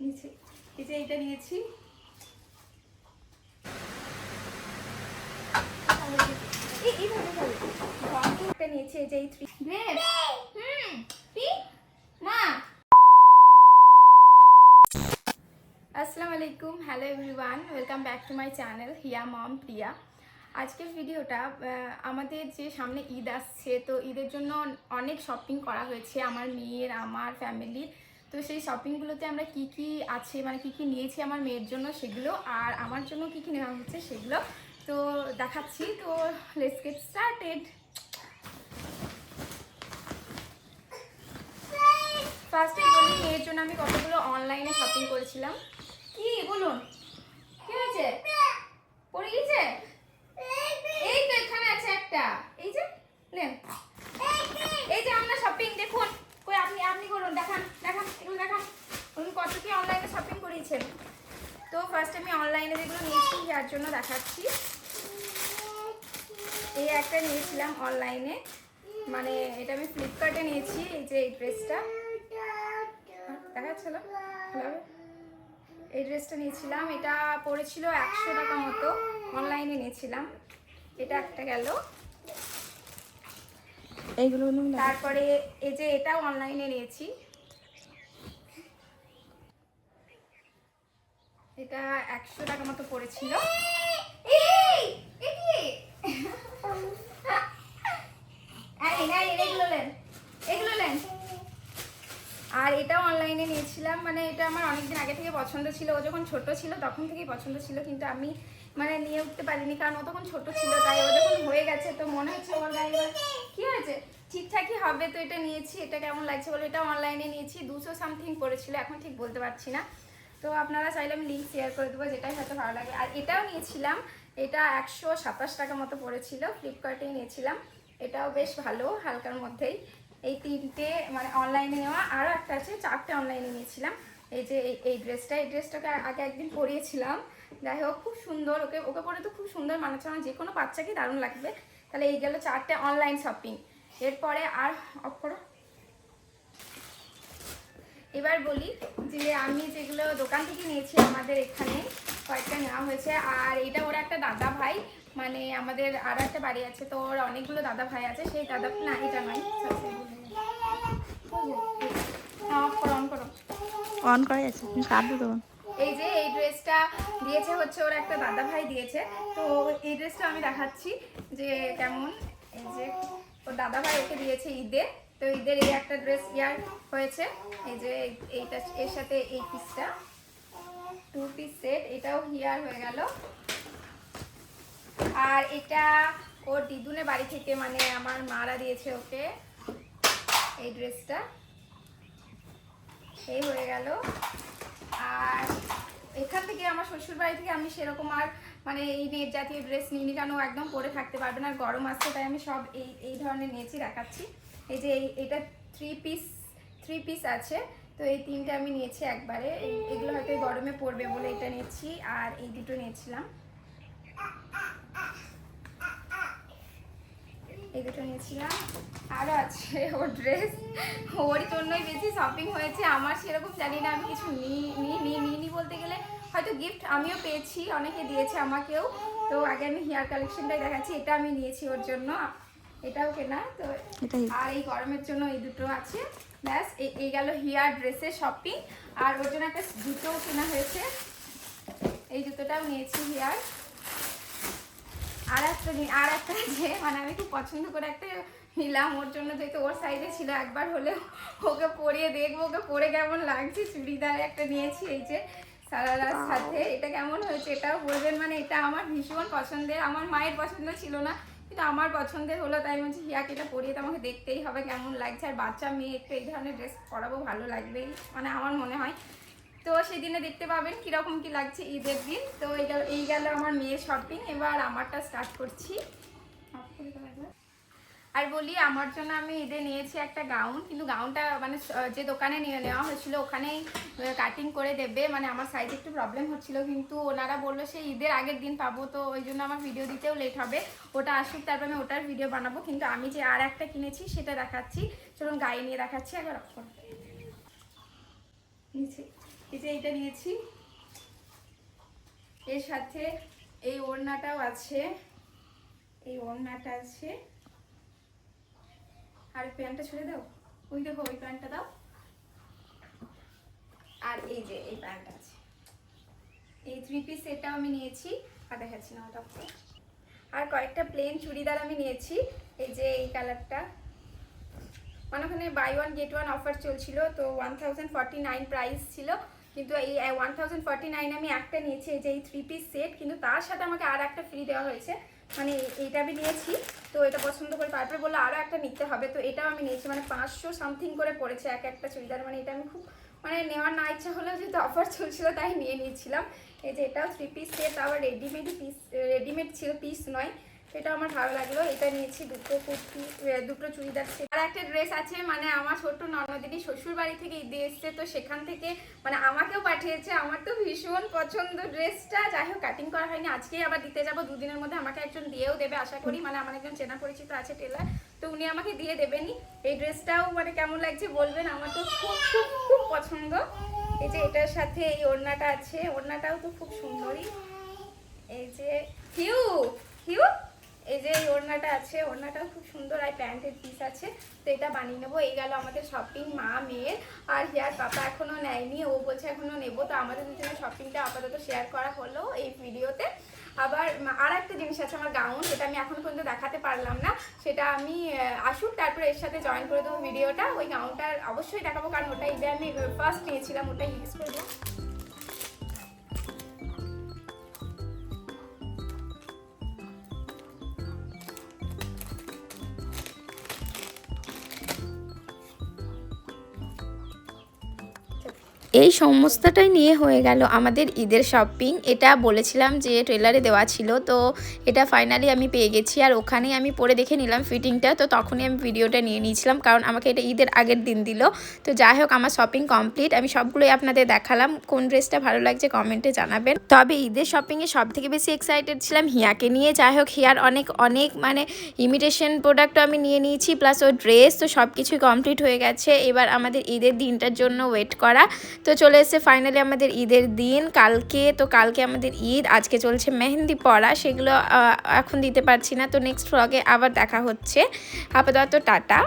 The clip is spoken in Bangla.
নিচে এই নিয়েছি। নিয়েছি থ্রি হুম আসসালামু আলাইকুম hello everyone, welcome back to my channel Hiya mom Priya. আজকের ভিডিওটা আমাদের যে সামনে ঈদ আসছে, তো ঈদের জন্য অনেক শপিং করা হয়েছে। আমার মেয়ের, আমার ফ্যামিলির তো সেই শপিংগুলোতে আমরা কি কি আছে মানে কি কি নিয়েছি আমার মেয়ের জন্য সেগুলো আর আমার জন্য কি কি নেওয়া হচ্ছে সেগুলো। তো দেখাচ্ছি, তো লেটস গেট স্টার্টেড ফার্স্টে বলি, মেয়ের জন্য আমি কতগুলো অনলাইনে শপিং করেছিলাম। কি, বলুন? কি হয়েছে? পড়ে গেছে এই তো এখানে আছে একটা। এই যে, নেন এই যে আমরা শপিং দেখুন কই আপনি আপনি করুন, দেখান দেখান, এগুলো দেখান। উনি কত কি অনলাইনে শপিং করিয়েছেন। তো ফার্স্ট আমি অনলাইনে যেগুলো নিয়েছি, যার জন্য দেখাচ্ছি। এই একটা নিয়েছিলাম অনলাইনে মানে এটা আমি ফ্লিপকার্টে নিয়েছি, এই যে এই ড্রেসটা দেখা যাচ্ছিল এই ড্রেসটা নিয়েছিলাম, এটা পড়েছিল একশো টাকা মতো। অনলাইনে নিয়েছিলাম। এটা একটা গেল। এইগুলো তারপরে এই যে এটাও অনলাইনে নিয়েছি এটা একশো টাকা মতো পড়েছিল এই? এই, এই, এগুলো নেন, এগুলো নেন। আর এটাও অনলাইনে নিয়েছিলাম। মানে এটা আমার অনেকদিন আগে থেকে পছন্দ ছিল। ও যখন ছোট ছিল, তখন থেকেই পছন্দ ছিল। কিন্তু আমি মানে নিয়ে উঠতে পারিনি। কারণ ও তখন ছোট ছিল, তাই ও যখন হয়ে গেছে, তো মনে হচ্ছে ওর গায়ে এবার কি হয়েছে? ঠিকঠাকই হবে তো এটা নিয়েছি। এটা কেমন লাগছে বলো? এটা অনলাইনে নিয়েছি। দুশো সামথিং পড়েছিল, এখন ঠিক বলতে পারছি না। তো আপনারা চাইলে আমি লিঙ্ক শেয়ার করে দেবো, যেটাই হয়তো ভালো লাগে। আর এটাও নিয়েছিলাম। এটা একশো সাতাশ টাকা মতো পড়েছিল। ফ্লিপকার্টেই নিয়েছিলাম। এটাও বেশ ভালো, হালকার মধ্যেই। এই তিনটে মানে অনলাইনে নেওয়া আরও একটা আছে, চারটে অনলাইনে নিয়েছিলাম। এই যে এই ড্রেসটা এই ড্রেসটাকে আগে একদিন পরিয়েছিলাম। যাই হোক, খুব সুন্দর, ওকে ওকে পরে তো খুব সুন্দর মানাচ্ছে আমার, যে কোনো বাচ্চাকে দারুণ লাগবে। তাহলে এই গেল চারটে অনলাইন শপিং এরপরে আর অফ করো। এবার বলি যে আমি যেগুলো দোকান থেকে নিয়েছি আমাদের এখানে কয়েকটা নেওয়া হয়েছে। আর এটা ওর একটা দাদা ভাই। মানে আমাদের আরও একটা বাড়ি আছে তো ওর অনেকগুলো দাদা ভাই আছে। সেই দাদা না এটা নয়। করো, করো। অন করা যাচ্ছে কাটবো এই যে এই ড্রেসটা দিয়েছে হচ্ছে ওর একটা দাদা ভাই দিয়েছে। তো এই ড্রেসটা আমি দেখাচ্ছি যে কেমন। এই যে ওর দাদা ভাই ওকে দিয়েছে ঈদে। তো ঈদের এই একটা ড্রেস ইয়ার হয়েছে। এই যে এইটা এর সাথে এই পিসটা। টু পিস সেট এটাও হিয়ার হয়ে গেল। আর এটা ওর দিদুনের বাড়ি থেকে মানে আমার মারা দিয়েছে ওকে। এই ড্রেসটা এই হয়ে গেল। আর এখান থেকে আমার শ্বশুর বাড়ি থেকে আমি সেরকম আর মানে এই নেট জাতীয় ড্রেস নিইনি কেন একদম পরে থাকতে পারবে না গরম আসছে, তাই আমি সব এই এই ধরনের নিয়েছি দেখাচ্ছি। এই যে এই, এটা থ্রি পিস থ্রি পিস আছে। তো এই তিনটে আমি নিয়েছি একবারে। এগুলো হয়তো গরমে পড়বে বলে এটা নিয়েছি, আর এই দুটো নিয়েছিলাম। এই দুটো নিয়েছিলাম। আরও আছে ওর ড্রেস ওর জন্যই বেশি শপিং হয়েছে। আমার সেরকম জানি না, আমি কিছু নিই নিইনি বলতে গেলে। হয়তো গিফট আমিও পেয়েছি, অনেকে দিয়েছে আমাকেও। তো আগে আমি হেয়ার কালেকশনটাই দেখাচ্ছি, এটা আমি নিয়েছি ওর জন্য। এটাও কেনা তো আর এই গরমের জন্য এই দুটো আছে। ব্যাস এই গেল হেয়ার ড্রেসের শপিং আর ওর জন্য একটা জুতোও কেনা হয়েছে। এই জুতোটাও নিয়েছি হেয়ার। আর একটা আর একটা যে মানে আমি খুব পছন্দ করে একটা নিলাম। ওর জন্য যেহেতু ওর সাইডে ছিল একবার হলেও ওকে পরিয়ে দেখব ওকে পরে কেমন লাগছে। চুড়িদার একটা নিয়েছি এই যে সারারার সাথে। এটা কেমন হয়েছে এটাও বলবেন? মানে এটা আমার ভীষণ পছন্দের আমার মায়ের পছন্দ ছিল না। কিন্তু আমার পছন্দের হলো, তাই বলছি, হিয়াকে, এটা পরিয়ে তো আমাকে দেখতেই হবে কেমন লাগছে। আর বাচ্চা মেয়ে, একটু এই ধরনের ড্রেস পরাবো, ভালো লাগবেই মানে আমার মনে হয়। তো সেদিনে দেখতে পাবেন কীরকম কি লাগছে ঈদের দিন। তো গেল, এই গেল আমার মেয়ের শপিং এবার আমারটা স্টার্ট করছি Off করে দাও একবার। আর বলি, আমার জন্য আমি ঈদে নিয়েছি একটা গাউন। কিন্তু গাউনটা মানে যে দোকানে নিয়ে নেওয়া হয়েছিল, ওখানেই কাটিং করে দেবে। মানে আমার সাইজে একটু প্রবলেম হচ্ছিল, কিন্তু ওনারা বলল, সেই ঈদের আগের দিন পাবো। তো ওই জন্য আমার ভিডিও দিতেও লেট হবে। ওটা আসুক, তারপর আমি ওটার ভিডিও বানাবো। কিন্তু আমি যে আর একটা কিনেছি, সেটা দেখাচ্ছি। চলুন, গায়ে নিয়ে দেখাচ্ছি। একবার করো। নিচে, এই যে এইটা নিয়েছি। এর সাথে এই ওড়নাটাও আছে। এই ওড়নাটা আছে। আর এই প্যান্টটা ছেড়ে দাও। ওই দেখো, ওই প্যান্টটা দাও। আর এই যে, এই প্যান্ট আছে। এই থ্রি পিস সেটটাও আমি নিয়েছি। আর দেখাচ্ছি না ওটা আর কয়েকটা প্লেন চুড়িদার আমি নিয়েছি। এই যে, এই কালারটা মানে ওখানে buy one get one offer চলছিল, তো ওয়ান থাউজেন্ড নাইন প্রাইস ছিল। কিন্তু এই ওয়ান থাউজেন্ড নাইন আমি একটা নিয়েছি, এই যে, এই থ্রি পিস সেট কিন্তু তার সাথে আমাকে আর একটা ফ্রি দেওয়া হয়েছে। মানে এইটা আমি নিয়েছি। তো এটা পছন্দ করে তারপরে বলল আরও একটা নিতে হবে। তো এটাও আমি নিয়েছি। মানে পাঁচশো সামথিং করে পড়েছে এক একটা চুড়িদার। মানে এটা আমি খুব মানে নেওয়ার না ইচ্ছা হলেও যেহেতু অফার চলছিল তাই নিয়ে নিয়েছিলাম। এই যে এটাও থ্রি পিস সেট আবার রেডিমেড পিস রেডিমেড ছিল পিস নয়। এটা আমার ভালো লাগল। এটা নিয়েছি দুটো কুর্তি দুটো চুড়িদার set। আর একটা ড্রেস আছে মানে আমার ছোট্ট নর্মাদিনী শ্বশুর বাড়ি থেকে ঈদে এসছে তো সেখান থেকে মানে আমাকেও পাঠিয়েছে। আমার তো ভীষণ পছন্দ ড্রেসটা যাই হোক কাটিং করা হয়নি। আজকেই আবার দিতে যাব দুদিনের মধ্যে আমাকে একজন দিয়েও দেবে আশা করি। মানে আমার একজন চেনা পরিচিত আছে টেলার তো উনি আমাকে দিয়ে দেবেনই। এই ড্রেসটাও মানে কেমন লাগছে বলবেন? আমার তো খুব খুব খুব পছন্দ। এই যে এটার সাথে এই ওড়নাটা আছে ওড়নাটাও তো খুব সুন্দরই। এই যে হিউ হিউ। এই যে এই ওড়নাটা আছে, ওড়নাটাও খুব সুন্দর আর প্যান্টের পিস আছে, তো এটা বানিয়ে নেব। এই গেল আমাদের শপিং মা, মেয়ের, আর হেয়ার পাপা এখনও নেয়নি, ও বলছে এখনও নেব, তো আমাদের দুজনের শপিংটা আপাতত শেয়ার করা হলো এই ভিডিওতে। আবার আর একটা জিনিস আছে আমার গাউন যেটা আমি এখন পর্যন্ত দেখাতে পারলাম না, সেটা আমি আসুক, তারপরে এর সাথে জয়েন করে দেবো ভিডিওটা। ওই গাউনটা অবশ্যই দেখাবো, কারণ ওটা ঈদে আমি ফার্স্ট নিয়েছিলাম ওটাই ইউজ করব। এই সমস্তটাই নিয়ে হয়ে গেল আমাদের ঈদের শপিং এটা বলেছিলাম যে ট্রেলারে দেওয়া ছিল, তো এটা ফাইনালি আমি পেয়ে গেছি। আর ওখানেই আমি পরে দেখে নিলাম ফিটিংটা তো তখনই আমি ভিডিওটা নিয়ে নিয়েছিলাম, কারণ আমাকে এটা ঈদের আগের দিন দিল। তো যাই হোক, আমার শপিং কমপ্লিট আমি সবগুলোই আপনাদের দেখালাম, কোন ড্রেসটা ভালো লাগছে কমেন্টে জানাবেন। তবে ঈদের শপিংয়ে সব থেকে বেশি এক্সাইটেড ছিলাম হিয়াকে নিয়ে। যাই হোক, হিয়ার অনেক অনেক মানে ইমিটেশন প্রোডাক্টও আমি নিয়ে নিয়েছি প্লাস ও ড্রেস তো সব কিছুই কমপ্লিট হয়ে গেছে। এবার আমাদের ঈদের দিনটার জন্য ওয়েট করা। তো চলে এসেছে ফাইনালি আমাদের ঈদের দিন। কালকে, তো কালকে আমাদের ঈদ, আজকে চলছে মেহেন্দি পড়া, সেগুলো এখন দিতে পারছি না। তো নেক্সট ফ্লগে আবার দেখা হচ্ছে। আপাতত টাটা।